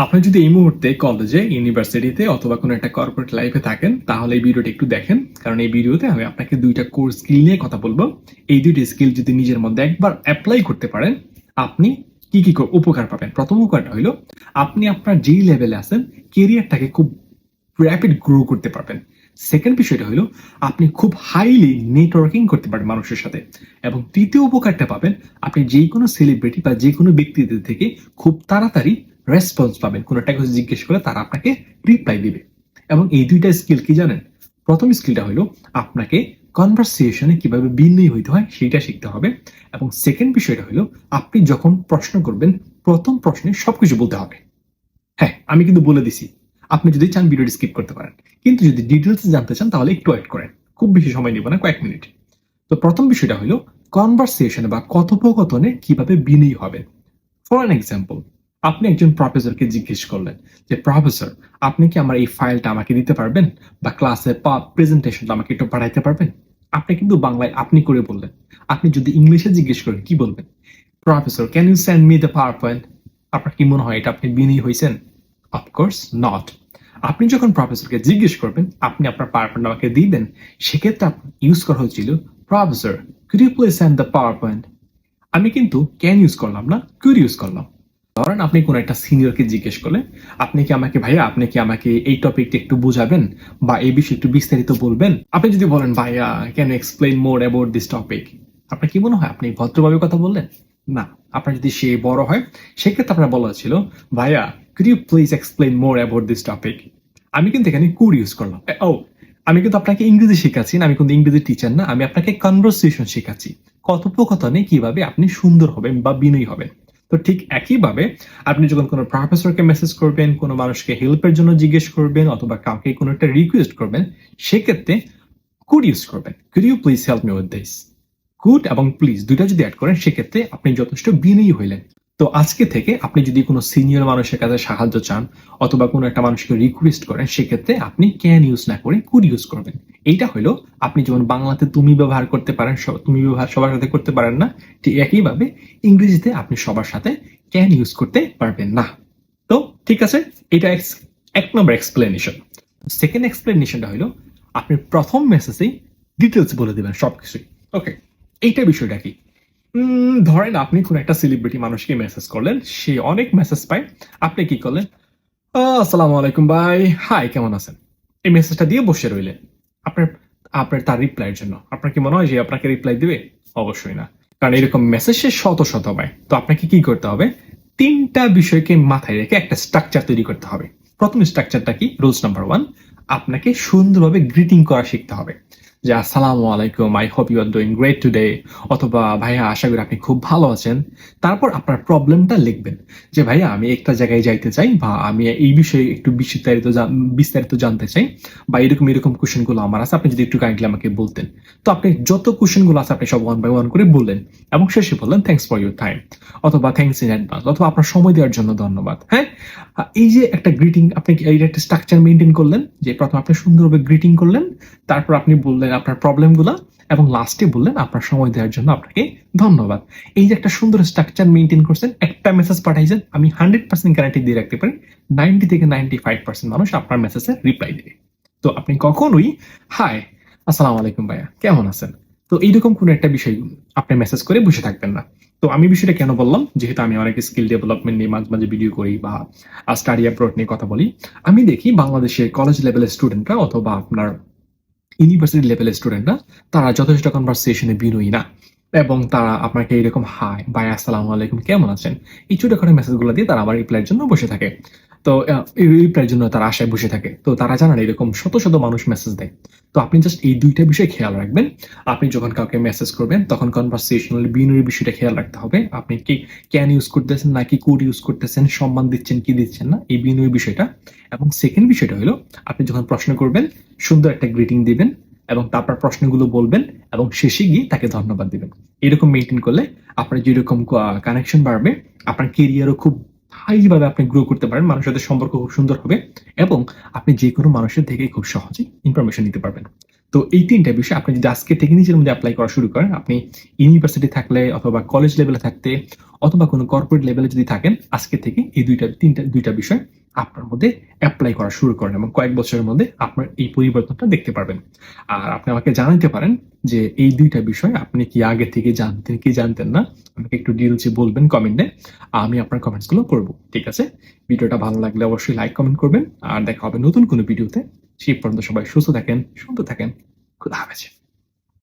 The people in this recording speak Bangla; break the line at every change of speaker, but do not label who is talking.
আপনি যদি এই মুহূর্তে কলেজে ইউনিভার্সিটিতে অথবা কোনো একটা কর্পোরেট লাইফে থাকেন, তাহলে এই ভিডিওটা একটু দেখেন। কারণ এই ভিডিওতে আমি আপনাকে দুইটা কোর্স স্কিল নিয়ে কথা বলব। এই দুইটা স্কিল যদি নিজের মধ্যে একবার অ্যাপ্লাই করতে পারেন, আপনি কি কি কর- উপকার পাবেন? প্রথম উপকারটা হলো আপনি আপনার যেই লেভেলে আছেন কেরিয়ারটাকে খুব র্যাপিড গ্রো করতে পারবেন। সেকেন্ড বিষয়টা হলো আপনি খুব হাইলি নেটওয়ার্কিং করতে পারবেন মানুষের সাথে। এবং তৃতীয় উপকারটা পাবেন, আপনি যে কোনো সেলিব্রিটি বা যে কোনো ব্যক্তিদের থেকে খুব তাড়াতাড়ি রেসপন্স পাবেন। কোনো একটা কিছু জিজ্ঞেস করলে তারা আপনাকে রিপ্লাই দিবে। এবং এই দুইটা স্কিল কি জানেন? প্রথম স্কিলটা হলো আপনাকে কনভারসেশনে কীভাবে বিনয়ী হইতে হয় সেটা শিখতে হবে। এবং সেকেন্ড বিষয়টা হলো আপনি যখন প্রশ্ন করবেন, প্রথম প্রশ্নে সবকিছু বলতে হবে। হ্যাঁ আমি কিন্তু বলে দিছি। আপনি যদি চান ভিডিওটি স্কিপ করতে পারেন। কিন্তু যদি ডিটেলস জানতে চান, তাহলে একটু ওয়েট করেন। খুব বেশি সময় নিব না, কয়েক মিনিট তো প্রথম বিষয়টা হলো কনভারসেশন বা কথোপকথনে কীভাবে বিনয়ী হবেন ফর অ্যান এক্সাম্পল আপনি একজন প্রফেসরকে জিজ্ঞেস করলেন যে প্রফেসর আপনি কি আমার এই ফাইলটা আমাকে দিতে পারবেন? বা ক্লাসে প্রেজেন্টেশনটা আমাকে একটু পাঠাইতে পারবেন? আপনি কিন্তু বাংলায় আপনি করে বললেন। আপনি যদি ইংলিশে জিজ্ঞেস করেন, কি বলবেন? Professor can you send me the power point আপনার কি মনে হয় এটা আপনি বিনয়ী হয়েছেন? অফকোর্স নট আপনি যখন প্রফেসরকে জিজ্ঞেস করবেন, আপনি আপনার পাওয়ার পয়েন্ট আমাকে দিবেন, সেক্ষেত্রে ইউজ করা হয়েছিল professor could you please send the power point আমি কিন্তু ক্যান ইউজ করলাম না কুড ইউজ করলাম। ধরেন আপনি কোন একটা সিনিয়রকে জিজ্ঞেস করলেন, আপনি কি আমাকে ভাইয়া, আপনি কি আমাকে এই টপিকটা একটু বোঝাবেন বা এই বিষয়ে একটু বিস্তারিত বলবেন? আপনি যদি বলেন, ভাইয়া can explain more about this topic আপনার কি মনে হয়? আপনি ভদ্রভাবে কথা বললেন? না। আপনার যদি সে বড় হয়, সেক্ষেত্রে আপনার বলা ছিল, ভাইয়া could you please explain more about this topic আমি কিন্তু এখানে কুড ইউজ করলাম। ও, আমি কিন্তু আপনাকে ইংরেজি শেখাচ্ছি না, আমি কিন্তু ইংরেজি টিচার না, আমি আপনাকে কনভারসেশন শেখাচ্ছি। কথোপকথনে কীভাবে আপনি সুন্দর হবেন বা বিনয়ী হবেন। তো ঠিক একইভাবে আপনি যখন কোনো প্রফেসরকে মেসেজ করবেন, কোনো মানুষকে হেল্পের জন্য জিজ্ঞেস করবেন অথবা কাউকে কোনো একটা রিকোয়েস্ট করবেন, সেক্ষেত্রে কুড ইউজ করবেন। Could you please help me with this could এবং প্লিজ দুইটা যদি অ্যাড করেন, সেক্ষেত্রে আপনি যথেষ্ট বিনয়ী হইলেন। তো আজকে থেকে আপনি যদি কোনো সিনিয়র মানুষের কাছে সাহায্য চান অথবা কোনো একটা মানুষকে রিকোয়েস্ট করেন, সেক্ষেত্রে আপনি ক্যান ইউজ না করে কুড ইউজ করবেন। এইটা হলো আপনি যেমন বাংলাতে তুমি ব্যবহার করতে পারেন তুমি ব্যবহার সবার সাথে করতে পারেন না, ঠিক একইভাবে ইংরেজিতে আপনি সবার সাথে ক্যান ইউজ করতে পারবেন না। তো ঠিক আছে, এটা এক নম্বর এক্সপ্লেনেশন সেকেন্ড এক্সপ্লেনেশনটা হলো আপনি প্রথম মেসেজেই ডিটেলস বলে দেবেন সবকিছুই। ওকে এইটা বিষয়টা কি? ধরেন আপনি কোন একটা সেলিব্রিটি মানুষকে মেসেজ করলেন সে অনেক মেসেজ পায়। আপনি কি করলেন? "আহ, আসসালামু আলাইকুম ভাই। হাই কেমন আছেন? এই মেসেজটা দিয়ে বসে রইলেন। আপনার আপনার তার রিপ্লাইয়ের জন্য। আপনার কি মনে হয় যে আপনাকে রিপ্লাই দিবে? অবশ্যই না। কারণ এরকম মেসেজ সে শত শত পায় তো আপনাকে কি করতে হবে? তিনটা বিষয়কে মাথায় রেখে একটা স্ট্রাকচার তৈরি করতে হবে। প্রথম স্ট্রাকচারটা কি? রুলস নাম্বার ওয়ান আপনাকে সুন্দরভাবে গ্রিটিং করা শিখতে হবে। যে, আসসালামু আলাইকুম I hope you are doing great today অথবা, ভাইয়া, আশা করি আপনি খুব ভালো আছেন। তারপর আপনার প্রবলেমটা লিখবেন যে, ভাইয়া, আমি একটা জায়গায় যাইতে চাই বা আমি এই বিষয়ে একটু বিস্তারিত বিস্তারিত জানতে চাই বা এরকম এরকম কোশ্চেনগুলো আমার আছে। আপনি যদি একটু কাইন্ডলি আমাকে বলতেন। তো আপনি যত কোশ্চেনগুলো আছে, আপনি সব ওয়ান বাই ওয়ান করে বললেন এবং শেষে বললেন থ্যাংকস ফর ইউর টাইম অথবা থ্যাংকস ইন অ্যাডভান্স অথবা, আপনার সময় দেওয়ার জন্য ধন্যবাদ। হ্যাঁ? এই যে একটা গ্রিটিং আপনি একটা স্ট্রাকচার মেনটেন করলেন? যে, প্রথম আপনি সুন্দরভাবে গ্রিটিং করলেন, তারপর আপনি বললেন আপনার প্রবলেমগুলা এবং লাস্টে বললেন আপনার সময় দেওয়ার জন্য আপনাকে ধন্যবাদ। এই যে একটা সুন্দর স্ট্রাকচার মেনটেন করছেন, একটা মেসেজ পাঠাইছেন, আমি হান্ড্রেড পার্সেন্ট গ্যারান্টি দিয়ে রাখতে পারি নাইনটি থেকে নাইনটি ফাইভ পার্সেন্ট মানুষ আপনার মেসেজের রিপ্লাই দেবে। তো আপনি কখনোই হাই আসসালামু আলাইকুম ভাইয়া, কেমন আছেন? তো এইরকম কোনো একটা বিষয় আপনি মেসেজ করে বসে থাকবেন না। তো আমি বিষয়টা কেন বললাম? যেহেতু আমি অনেক স্কিল ডেভেলপমেন্ট নিয়ে মাঝে মাঝে ভিডিও করি বা স্টাডি অ্যাপ্রোড নিয়ে কথা বলি, আমি দেখি বাংলাদেশের কলেজ লেভেলের স্টুডেন্টরা অথবা আপনার ইউনিভার্সিটি লেভেলের স্টুডেন্টরা তারা যথেষ্ট কনভারসেশনে বিনয়ী না। এবং তারা আপনাকে এরকম হাই বাই আসসালামু আলাইকুম, কেমন আছেন? এই ছোটখাটো মেসেজগুলো দিয়ে তারা আমার রিপ্লাইয়ের জন্য বসে থাকে। তো রিপ্লাইয়ের জন্য তারা আশায় বসে থাকে। তো তারা জানান এরকম শত শত মানুষ মেসেজ দেয়। তো আপনি জাস্ট এই দুইটা বিষয় খেয়াল রাখবেন। আপনি যখন কাউকে মেসেজ করবেন, তখন কনভারসেশনাল বিনয়ী বিষয়টা খেয়াল রাখতে হবে। আপনি কি ক্যান ইউজ করতেছেন, নাকি কোড ইউজ করতেছেন, সম্মান দিচ্ছেন, কি দিচ্ছেন না, এই বিনয়ী বিষয়টা। এবং সেকেন্ড বিষয়টা হলো, আপনি যখন প্রশ্ন করবেন সুন্দর একটা গ্রিটিং দিবেন এবং তারপর প্রশ্নগুলো বলবেন এবং শেষে গিয়ে তাকে ধন্যবাদ দিবেন। এরকম মেনটেন করলে আপনার যেরকম কানেকশন বাড়বে, আপনার কেরিয়ারও খুব হাই ভাবে আপনি গ্রো করতে পারেন মানুষের সাথে সম্পর্ক খুব সুন্দর হবে এবং আপনি যে কোনো মানুষের থেকে খুব সহজেই ইনফরমেশন নিতে পারবেন। তো এই তিনটা বিষয় আপনি যদি আজকে থেকে নিজের মধ্যে অ্যাপ্লাই করা শুরু করেন, আপনি ইউনিভার্সিটি থাকলে অথবা কলেজ লেভেলে থাকতে অথবা কোনো কর্পোরেট লেভেলে যদি থাকেন, আজকে থেকে এই দুইটা, তিনটা, দুইটা বিষয় আপনার মধ্যে অ্যাপ্লাই করা শুরু করেন এবং কয়েক বছরের মধ্যে আপনার এই পরিবর্তনটা দেখতে পারবেন। আর আপনি আমাকে জানাতে পারেন যে এই দুইটা বিষয় আপনি কি আগে থেকে জানতেন, কি জানতেন না? আমাকে একটু ডিটেলসে বলবেন কমেন্টে আমি আপনার কমেন্টসগুলো করব। ঠিক আছে? ভিডিওটা ভালো লাগলে অবশ্যই লাইক কমেন্ট করবেন। আর দেখা হবে নতুন কোনো ভিডিওতে সেই পর্যন্ত সবাই সুস্থ থাকেন সুন্দর থাকেন। খুদা হাফেজ।